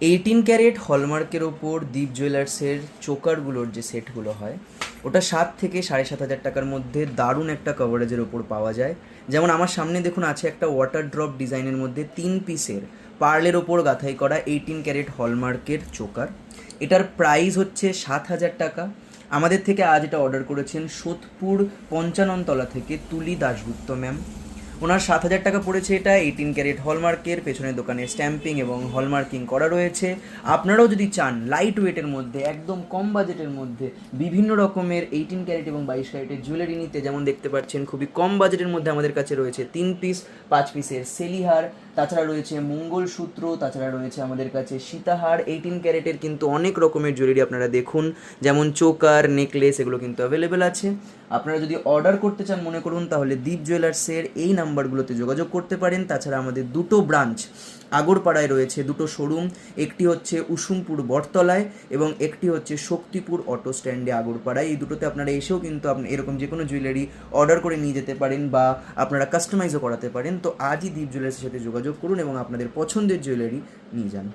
Eighteen carat হলমার্কের ওপর দীপ জুয়েলার্সের চোকারগুলোর যে সেটগুলো হয়, ওটা সাত থেকে সাড়ে সাত হাজার টাকার মধ্যে দারুণ একটা কভারেজের ওপর পাওয়া যায়। যেমন আমার সামনে দেখুন আছে একটা ওয়াটার ড্রপ ডিজাইনের মধ্যে তিন পিসের পার্লের ওপর গাঁথাই করা এইটিন ক্যারেট হলমার্কের চোকার। এটার প্রাইস হচ্ছে সাত হাজার টাকা। আমাদের থেকে আজ এটা অর্ডার করেছেন সোদপুর পঞ্চাননতলা থেকে তুলি দাশগুপ্ত ম্যাম ওনার সাত হাজার টাকা পড়েছে এটা এইটিন ক্যারেট হলমার্কের, পেছনের দোকানে স্ট্যাম্পিং এবং হলমার্কিং করা রয়েছে। আপনারাও যদি চান লাইট ওয়েটের মধ্যে, একদম কম বাজেটের মধ্যে, বিভিন্ন রকমের এইটিন ক্যারেট এবং বাইশ ক্যারেটের জুয়েলারি নিতে, যেমন দেখতে পাচ্ছেন, খুবই কম বাজেটের মধ্যে আমাদের কাছে রয়েছে তিন পিস পাঁচ পিসের সেলিহার, তাছাড়া রয়েছে মঙ্গলসূত্র, তাছাড়া রয়েছে আমাদের কাছে সীতাহার। এইটিন ক্যারেটের কিন্তু অনেক রকমের জুয়েলারি আপনারা দেখুন, যেমন চোকার নেকলেস এগুলো কিন্তু অ্যাভেলেবেল আছে। আপনারা যদি অর্ডার করতে চান, মনে করুন, তাহলে দীপ জুয়েলার্সের এই নাম্বারগুলোতে যোগাযোগ করতে পারেন। তাছাড়া আমাদের দুটো ব্রাঞ্চ আগরপাড়ায় রয়েছে দুটো শোরুম, একটি হচ্ছে উসুমপুর বটতলায় এবং একটি হচ্ছে শক্তিপুর অটো স্ট্যান্ডে আগরপাড়ায়। এই দুটোতে আপনারা এসেও কিন্তু আপনি এরকম যে কোনো জুয়েলারি অর্ডার করে নিয়ে যেতে পারেন বা আপনারা কাস্টমাইজও করাতে পারেন। তো আজই দীপ জুয়েলার্সের সাথে যোগাযোগ করুন এবং আপনাদের পছন্দের জুয়েলারি নিয়ে যান।